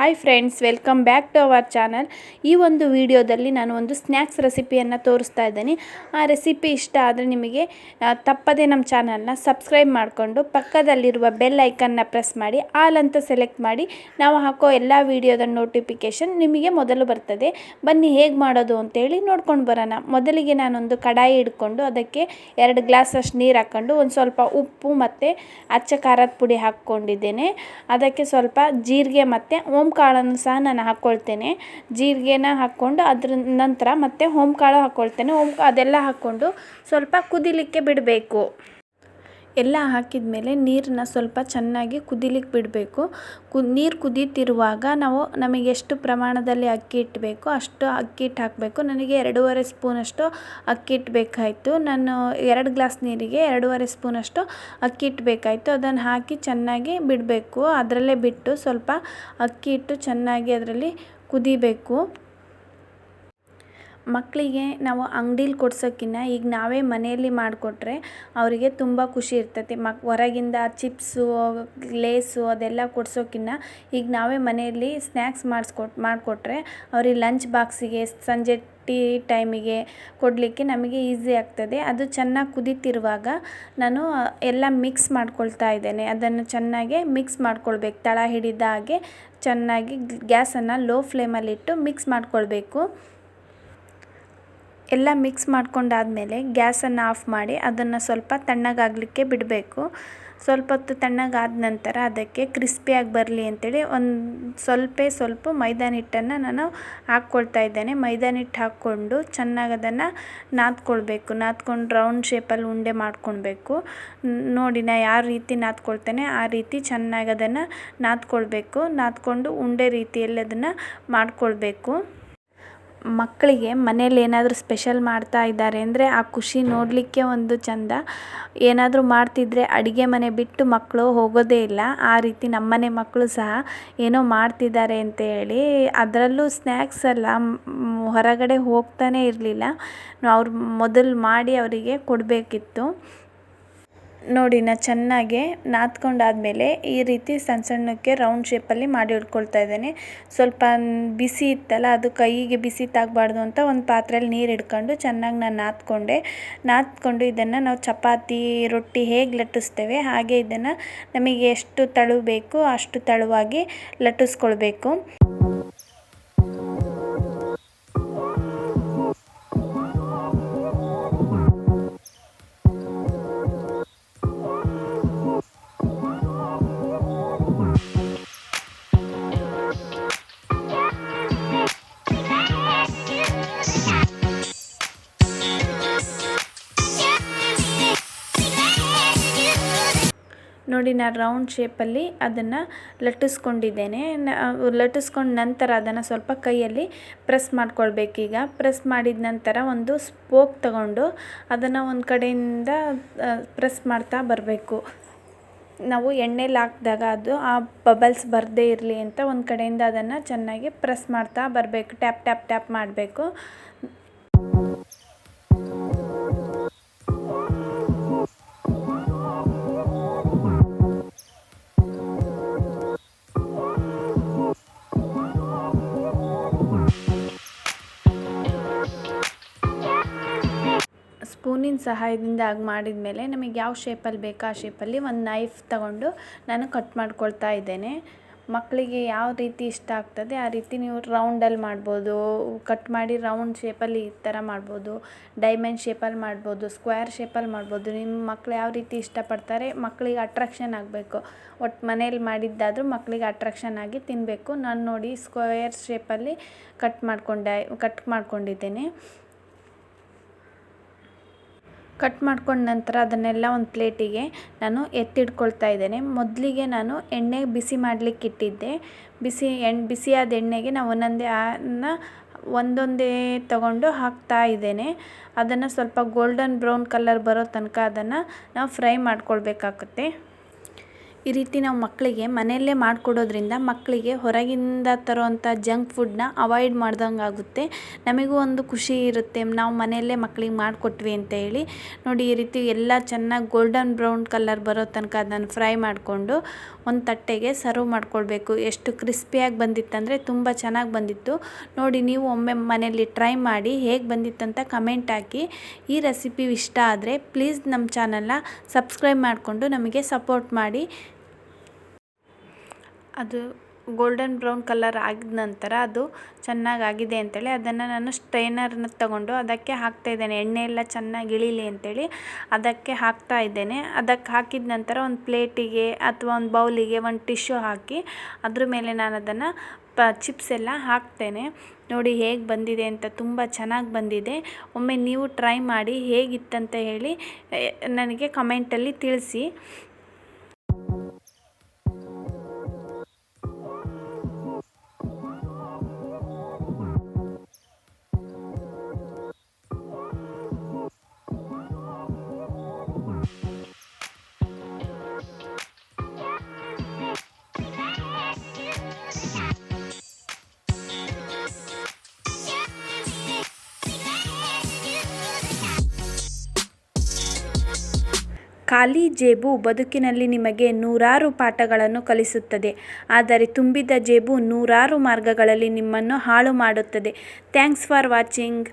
Hi friends welcome back to our channel ಈ ಒಂದು ವಿಡಿಯೋದಲ್ಲಿ ನಾನು ಒಂದು ಸ್ನ್ಯಾಕ್ಸ್ ರೆಸಿಪಿಯನ್ನು ತೋರಿಸ್ತಾ ಇದ್ದೀನಿ. ಆ ರೆಸಿಪಿ ಇಷ್ಟ ಆದರೆ ನಿಮಗೆ ತಪ್ಪದೇ ನಮ್ಮ ಚಾನಲ್ನ ಸಬ್ಸ್ಕ್ರೈಬ್ ಮಾಡಿಕೊಂಡು ಪಕ್ಕದಲ್ಲಿರುವ ಬೆಲ್ ಐಕನ್ನ ಪ್ರೆಸ್ ಮಾಡಿ ಆಲ್ ಅಂತ ಸೆಲೆಕ್ಟ್ ಮಾಡಿ, ನಾವು ಹಾಕೋ ಎಲ್ಲ ವಿಡಿಯೋದ ನೋಟಿಫಿಕೇಷನ್ ನಿಮಗೆ ಮೊದಲು ಬರ್ತದೆ. ಬನ್ನಿ ಹೇಗೆ ಮಾಡೋದು ಅಂತೇಳಿ ನೋಡ್ಕೊಂಡು ಬರೋಣ. ಮೊದಲಿಗೆ ನಾನೊಂದು ಕಡಾಯಿ ಇಟ್ಕೊಂಡು ಅದಕ್ಕೆ ಎರಡು ಗ್ಲಾಸಷ್ಟು ನೀರು ಹಾಕ್ಕೊಂಡು, ಒಂದು ಸ್ವಲ್ಪ ಉಪ್ಪು ಮತ್ತು ಅಚ್ಚ ಖಾರದ ಪುಡಿ ಹಾಕ್ಕೊಂಡಿದ್ದೇನೆ. ಅದಕ್ಕೆ ಸ್ವಲ್ಪ ಜೀರಿಗೆ ಮತ್ತು ಓಂಕಾಳನ್ನು ಸಹ ನಾನು ಹಾಕ್ಕೊಳ್ತೇನೆ ಜೀರಿಗೆನ ಹಾಕ್ಕೊಂಡು ಅದ್ರ ನಂತರ ಮತ್ತೆ ಹೋಮ್ ಓಂಕಾಳು ಹಾಕ್ಕೊಳ್ತೇನೆ ಓಂ ಅದೆಲ್ಲ ಹಾಕ್ಕೊಂಡು ಸ್ವಲ್ಪ ಕುದಿಲಿಕ್ಕೆ ಬಿಡಬೇಕು. ಎಲ್ಲ ಹಾಕಿದ ಮೇಲೆ ನೀರನ್ನ ಸ್ವಲ್ಪ ಚೆನ್ನಾಗಿ ಕುದಿಲಿಕ್ಕೆ ಬಿಡಬೇಕು. ಕು, ನೀರು ಕುದೀತಿರುವಾಗ ನಾವು ನಮಗೆ ಎಷ್ಟು ಪ್ರಮಾಣದಲ್ಲಿ ಅಕ್ಕಿ ಹಿಟ್ಟು ಅಷ್ಟು ಅಕ್ಕಿ ಹಿಟ್ಟು ಹಾಕಬೇಕು. ನನಗೆ ಎರಡೂವರೆ ಸ್ಪೂನಷ್ಟು ಅಕ್ಕಿ ಹಿಟ್ಟು ನಾನು ಎರಡು ಗ್ಲಾಸ್ ನೀರಿಗೆ ಎರಡೂವರೆ ಸ್ಪೂನಷ್ಟು ಅಕ್ಕಿ ಹಿಟ್ಟು ಬೇಕಾಯಿತು ಅದನ್ನು ಹಾಕಿ ಚೆನ್ನಾಗಿ ಬಿಡಬೇಕು. ಅದರಲ್ಲೇ ಬಿಟ್ಟು ಸ್ವಲ್ಪ ಅಕ್ಕಿ ಹಿಟ್ಟು ಚೆನ್ನಾಗಿ ಅದರಲ್ಲಿ ಕುದಿಬೇಕು. ಮಕ್ಕಳಿಗೆ ನಾವು ಅಂಗ್ಡೀಲಿ ಕೊಡ್ಸೋಕ್ಕಿನ್ನ ಈಗ ನಾವೇ ಮನೆಯಲ್ಲಿ ಮಾಡಿಕೊಟ್ರೆ ಅವರಿಗೆ ತುಂಬ ಖುಷಿ ಇರ್ತೈತಿ. ಮಕ್ ಹೊರಗಿಂದ ಚಿಪ್ಸು, ಲೇಸು ಅದೆಲ್ಲ ಕೊಡ್ಸೋಕ್ಕಿನ್ನ ಈಗ ನಾವೇ ಮನೆಯಲ್ಲಿ ಸ್ನ್ಯಾಕ್ಸ್ ಮಾಡಿಸ್ಕೊಟ್ ಮಾಡಿಕೊಟ್ರೆ ಅವ್ರಿಗೆ ಲಂಚ್ ಬಾಕ್ಸಿಗೆ ಸಂಜೆ ಟೀ ಟೈಮಿಗೆ ಕೊಡಲಿಕ್ಕೆ ನಮಗೆ ಈಸಿ ಆಗ್ತದೆ. ಅದು ಚೆನ್ನಾಗಿ ಕುದೀತಿರುವಾಗ ನಾನು ಎಲ್ಲ ಮಿಕ್ಸ್ ಮಾಡ್ಕೊಳ್ತಾ ಇದ್ದೇನೆ. ಅದನ್ನು ಚೆನ್ನಾಗಿ ಮಿಕ್ಸ್ ಮಾಡ್ಕೊಳ್ಬೇಕು. ತಳ ಹಿಡಿದ ಹಾಗೆ ಚೆನ್ನಾಗಿ ಗ್ಯಾಸನ್ನು ಲೋ ಫ್ಲೇಮಲ್ಲಿಟ್ಟು ಮಿಕ್ಸ್ ಮಾಡ್ಕೊಳ್ಬೇಕು. ಎಲ್ಲ ಮಿಕ್ಸ್ ಮಾಡ್ಕೊಂಡಾದಮೇಲೆ ಗ್ಯಾಸನ್ನು ಆಫ್ ಮಾಡಿ ಅದನ್ನು ಸ್ವಲ್ಪ ತಣ್ಣಗಾಗಲಿಕ್ಕೆ ಬಿಡಬೇಕು. ಸ್ವಲ್ಪ ಹೊತ್ತು ತಣ್ಣಗಾದ ನಂತರ ಅದಕ್ಕೆ ಕ್ರಿಸ್ಪಿಯಾಗಿ ಬರಲಿ ಅಂತೇಳಿ ಒಂದು ಸ್ವಲ್ಪ ಸ್ವಲ್ಪ ಮೈದಾನ ಹಿಟ್ಟನ್ನು ನಾನು ಹಾಕ್ಕೊಳ್ತಾ ಇದ್ದೇನೆ. ಮೈದಾನ ಹಿಟ್ಟು ಹಾಕ್ಕೊಂಡು ಚೆನ್ನಾಗಿ ಅದನ್ನು ನಾದ್ಕೊಳ್ಬೇಕು. ನಾದ್ಕೊಂಡು ರೌಂಡ್ ಶೇಪಲ್ಲಿ ಉಂಡೆ ಮಾಡ್ಕೊಳ್ಬೇಕು. ನೋಡಿ ನಾ ಯಾವ ರೀತಿ ನಾದ್ಕೊಳ್ತೇನೆ ಆ ರೀತಿ ಚೆನ್ನಾಗಿ ಅದನ್ನು ನಾದ್ಕೊಳ್ಬೇಕು. ನಾದ್ಕೊಂಡು ಉಂಡೆ ರೀತಿಯಲ್ಲಿ ಅದನ್ನು ಮಾಡ್ಕೊಳ್ಬೇಕು. ಮಕ್ಕಳಿಗೆ ಮನೇಲಿ ಏನಾದರೂ ಸ್ಪೆಷಲ್ ಮಾಡ್ತಾ ಇದ್ದಾರೆ ಅಂದರೆ ಆ ಖುಷಿ ನೋಡಲಿಕ್ಕೆ ಒಂದು ಚಂದ. ಏನಾದರೂ ಮಾಡ್ತಿದ್ರೆ ಅಡುಗೆ ಮನೆ ಬಿಟ್ಟು ಮಕ್ಕಳು ಹೋಗೋದೇ ಇಲ್ಲ. ಆ ರೀತಿ ನಮ್ಮನೆ ಮಕ್ಕಳು ಸಹ ಏನೋ ಮಾಡ್ತಿದ್ದಾರೆ ಅಂತ ಹೇಳಿ ಅದರಲ್ಲೂ ಸ್ನ್ಯಾಕ್ಸ್ ಅಲ್ಲ ಹೊರಗಡೆ ಹೋಗ್ತಾನೆ ಇರಲಿಲ್ಲ. ಅವ್ರು ಮೊದಲು ಮಾಡಿ ಅವರಿಗೆ ಕೊಡಬೇಕಿತ್ತು. ನೋಡಿ ನಾ ಚೆನ್ನಾಗೆ ನಾದ್ಕೊಂಡಾದಮೇಲೆ ಈ ರೀತಿ ಸಣ್ಣ ಸಣ್ಣಕ್ಕೆ ರೌಂಡ್ ಶೇಪಲ್ಲಿ ಮಾಡಿ ಹಿಡ್ಕೊಳ್ತಾ ಇದ್ದೇನೆ. ಸ್ವಲ್ಪ ಬಿಸಿ ಇತ್ತಲ್ಲ, ಅದು ಕೈಗೆ ಬಿಸಿ ತಾಗಬಾರ್ದು ಅಂತ ಒಂದು ಪಾತ್ರೆಯಲ್ಲಿ ನೀರು ಹಿಡ್ಕೊಂಡು ಚೆನ್ನಾಗಿ ನಾನು ನಾದ್ಕೊಂಡೆ. ನಾದ್ಕೊಂಡು ಇದನ್ನು ನಾವು ಚಪಾತಿ, ರೊಟ್ಟಿ ಹೇಗೆ ಲಟ್ಟಿಸ್ತೇವೆ, ಹಾಗೆ ಇದನ್ನು ನಮಗೆ ಎಷ್ಟು ತಳು ಬೇಕು ಅಷ್ಟು ತಳುವಾಗಿ ಲಟ್ಟಿಸ್ಕೊಳ್ಬೇಕು. ನೋಡಿ ನಾನು ರೌಂಡ್ ಶೇಪಲ್ಲಿ ಅದನ್ನು ಲಟ್ಟಿಸ್ಕೊಂಡಿದ್ದೇನೆ. ಲಟ್ಟಿಸ್ಕೊಂಡ ನಂತರ ಅದನ್ನು ಸ್ವಲ್ಪ ಕೈಯಲ್ಲಿ ಪ್ರೆಸ್ ಮಾಡ್ಕೊಳ್ಬೇಕೀಗ. ಪ್ರೆಸ್ ಮಾಡಿದ ನಂತರ ಒಂದು ಸ್ಪೋಕ್ ತಗೊಂಡು ಅದನ್ನು ಒಂದು ಕಡೆಯಿಂದ ಪ್ರೆಸ್ ಮಾಡ್ತಾ ಬರಬೇಕು. ನಾವು ಎಣ್ಣೆಲಿ ಹಾಕಿದಾಗ ಅದು ಆ ಬಬಲ್ಸ್ ಬರದೇ ಇರಲಿ ಅಂತ ಒಂದು ಕಡೆಯಿಂದ ಅದನ್ನು ಚೆನ್ನಾಗಿ ಪ್ರೆಸ್ ಮಾಡ್ತಾ ಬರಬೇಕು. ಟ್ಯಾಪ್ ಟ್ಯಾಪ್ ಟ್ಯಾಪ್ ಮಾಡಬೇಕು. ಸ್ಪೂನಿನ ಸಹಾಯದಿಂದ ಹಾಗೆ ಮಾಡಿದ ಮೇಲೆ ನಮಗೆ ಯಾವ ಶೇಪಲ್ಲಿ ಬೇಕೋ ಆ ಶೇಪಲ್ಲಿ ಒಂದು ನೈಫ್ ತಗೊಂಡು ನಾನು ಕಟ್ ಮಾಡ್ಕೊಳ್ತಾ ಇದ್ದೇನೆ. ಮಕ್ಕಳಿಗೆ ಯಾವ ರೀತಿ ಇಷ್ಟ ಆಗ್ತದೆ ಆ ರೀತಿ ನೀವು ರೌಂಡಲ್ಲಿ ಮಾಡ್ಬೋದು ಕಟ್ ಮಾಡಿ ರೌಂಡ್ ಶೇಪಲ್ಲಿ ಈ ಥರ ಮಾಡ್ಬೋದು ಡೈಮಂಡ್ ಶೇಪಲ್ಲಿ ಮಾಡ್ಬೋದು ಸ್ಕ್ವೇರ್ ಶೇಪಲ್ಲಿ ಮಾಡ್ಬೋದು. ನಿಮ್ಮ ಮಕ್ಳು ಯಾವ ರೀತಿ ಇಷ್ಟಪಡ್ತಾರೆ ಮಕ್ಕಳಿಗೆ ಅಟ್ರಾಕ್ಷನ್ ಆಗಬೇಕು. ಒಟ್ಟು ಮನೇಲಿ ಮಾಡಿದ್ದಾದರೂ ಮಕ್ಕಳಿಗೆ ಅಟ್ರಾಕ್ಷನ್ ಆಗಿ ತಿನ್ನಬೇಕು ನಾನು ನೋಡಿ ಸ್ಕ್ವೇರ್ ಶೇಪಲ್ಲಿ ಕಟ್ ಮಾಡ್ಕೊಂಡೆ ಕಟ್ ಮಾಡ್ಕೊಂಡಿದ್ದೇನೆ. ಕಟ್ ಮಾಡ್ಕೊಂಡ ನಂತರ ಅದನ್ನೆಲ್ಲ ಒಂದು ಪ್ಲೇಟಿಗೆ ನಾನು ಎತ್ತಿಡ್ಕೊಳ್ತಾ ಇದ್ದೇನೆ. ಮೊದಲಿಗೆ ನಾನು ಎಣ್ಣೆ ಬಿಸಿ ಮಾಡಲಿಕ್ಕೆ ಇಟ್ಟಿದ್ದೆ. ಬಿಸಿ ಎಣ್ಣೆ ಬಿಸಿಯಾದ ಎಣ್ಣೆಗೆ ನಾವು ಒಂದೊಂದೇ ಅನ್ನ ಒಂದೊಂದೇ ತಗೊಂಡು ಹಾಕ್ತಾ ಇದ್ದೇನೆ. ಅದನ್ನು ಸ್ವಲ್ಪ ಗೋಲ್ಡನ್ ಬ್ರೌನ್ ಕಲರ್ ಬರೋ ತನಕ ಅದನ್ನು ನಾವು ಫ್ರೈ ಮಾಡ್ಕೊಳ್ಬೇಕಾಗುತ್ತೆ. ಈ ರೀತಿ ನಾವು ಮಕ್ಕಳಿಗೆ ಮನೆಯಲ್ಲೇ ಮಾಡಿಕೊಡೋದ್ರಿಂದ ಮಕ್ಕಳಿಗೆ ಹೊರಗಿಂದ ತರುವಂಥ ಜಂಕ್ ಫುಡ್ನ ಅವಾಯ್ಡ್ ಮಾಡ್ದಂಗೆ ಆಗುತ್ತೆ. ನಮಗೂ ಒಂದು ಖುಷಿ ಇರುತ್ತೆ. ನಾವು ಮನೆಯಲ್ಲೇ ಮಕ್ಕಳಿಗೆ ಮಾಡಿಕೊಟ್ವಿ ಅಂತ ಹೇಳಿ. ನೋಡಿ, ಈ ರೀತಿ ಎಲ್ಲ ಚೆನ್ನಾಗಿ ಗೋಲ್ಡನ್ ಬ್ರೌನ್ ಕಲರ್ ಬರೋ ತನಕ ಅದನ್ನು ಫ್ರೈ ಮಾಡಿಕೊಂಡು ಒಂದು ತಟ್ಟೆಗೆ ಸರ್ವ್ ಮಾಡಿಕೊಳ್ಬೇಕು. ಎಷ್ಟು ಕ್ರಿಸ್ಪಿಯಾಗಿ ಬಂದಿತ್ತಂದರೆ ತುಂಬ ಚೆನ್ನಾಗಿ ಬಂದಿತ್ತು. ನೋಡಿ, ನೀವು ಒಮ್ಮೆ ಮನೆಯಲ್ಲಿ ಟ್ರೈ ಮಾಡಿ ಹೇಗೆ ಬಂದಿತ್ತಂತ ಕಮೆಂಟ್ ಹಾಕಿ. ಈ ರೆಸಿಪಿ ಇಷ್ಟ ಆದರೆ ಪ್ಲೀಸ್ ನಮ್ಮ ಚಾನಲ್ನ ಸಬ್ಸ್ಕ್ರೈಬ್ ಮಾಡಿಕೊಂಡು ನಮಗೆ ಸಪೋರ್ಟ್ ಮಾಡಿ. ಅದು ಗೋಲ್ಡನ್ ಬ್ರೌನ್ ಕಲರ್ ಆಗಿದ ನಂತರ ಅದು ಚೆನ್ನಾಗಿ ಆಗಿದೆ ಅಂತೇಳಿ ಅದನ್ನು ನಾನು ಸ್ಟ್ರೈನರ್ನ ತಗೊಂಡು ಅದಕ್ಕೆ ಹಾಕ್ತಾ ಇದ್ದೇನೆ. ಎಣ್ಣೆ ಎಲ್ಲ ಚೆನ್ನಾಗಿ ಇಳೀಲಿ ಅಂತೇಳಿ ಅದಕ್ಕೆ ಹಾಕ್ತಾ ಇದ್ದೇನೆ. ಅದಕ್ಕೆ ಹಾಕಿದ ನಂತರ ಒಂದು ಪ್ಲೇಟಿಗೆ ಅಥವಾ ಒಂದು ಬೌಲಿಗೆ ಒಂದು ಟಿಶ್ಯೂ ಹಾಕಿ ಅದ್ರ ಮೇಲೆ ನಾನು ಅದನ್ನು ಪ ಚಿಪ್ಸ್ ಎಲ್ಲ ಹಾಕ್ತೇನೆ. ನೋಡಿ ಹೇಗೆ ಬಂದಿದೆ ಅಂತ ತುಂಬ ಚೆನ್ನಾಗಿ ಬಂದಿದೆ. ಒಮ್ಮೆ ನೀವು ಟ್ರೈ ಮಾಡಿ ಹೇಗಿತ್ತಂತ ಹೇಳಿ ನನಗೆ ಕಮೆಂಟಲ್ಲಿ ತಿಳಿಸಿ. ಖಾಲಿ ಜೇಬು ಬದುಕಿನಲ್ಲಿ ನಿಮಗೆ ನೂರಾರು ಪಾಠಗಳನ್ನು ಕಲಿಸುತ್ತದೆ. ಆದರೆ ತುಂಬಿದ ಜೇಬು ನೂರಾರು ಮಾರ್ಗಗಳಲ್ಲಿ ನಿಮ್ಮನ್ನು ಹಾಳು ಮಾಡುತ್ತದೆ. Thanks for watching.